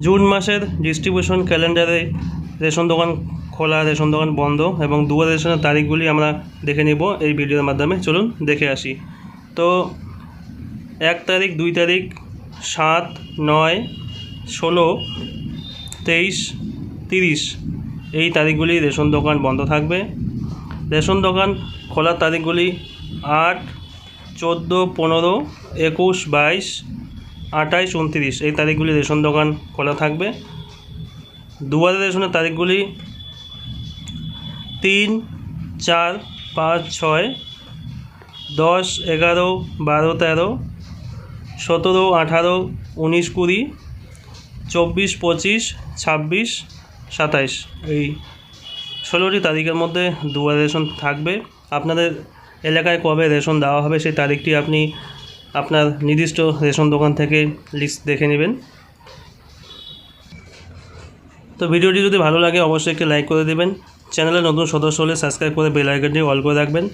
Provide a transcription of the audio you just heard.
June মাসের distribution ক্যালেন্ডারে ration দোকান খোলা, রেশন দোকান বন্ধ এবং দুয়ার রেশনের তারিখগুলি আমরা দেখে নিব এই ভিডিওর মাধ্যমে। চলুন দেখে আসি। তো এক তারিখ, দুই তারিখ, সাত, নয়, ষোলো, তেইশ, তিরিশ এই তারিখগুলি রেশন দোকান বন্ধ থাকবে। রেশন দোকান খোলার তারিখগুলি আট, চোদ্দ, পনেরো, একুশ, বাইশ আঠাইশ, উনত্রিশ। এই তারিখগুলি রেশন দোকান খোলা থাকবে। দুয়ারে রেশনের তারিখগুলি তিন, চার, পাঁচ, ছয়, দশ, এগারো, বারো, তেরো, সতেরো, আঠারো, উনিশ, কুড়ি, চব্বিশ, পঁচিশ, ছাব্বিশ, সাতাইশ। এই ষোলোটি তারিখের মধ্যে দুয়ারে রেশন থাকবে। আপনাদের এলাকায় কবে রেশন দেওয়া হবে সেই তারিখটি আপনি আপনার নির্দিষ্ট রেশন দোকান থেকে লিস্ট দেখে নেবেন। তো ভিডিওটি যদি ভালো লাগে, অবশ্যই একটি লাইক করে দেবেন। চ্যানেলে নতুন সদস্য হলে সাবস্ক্রাইব করে বেল আইকনটি অল করে রাখবেন।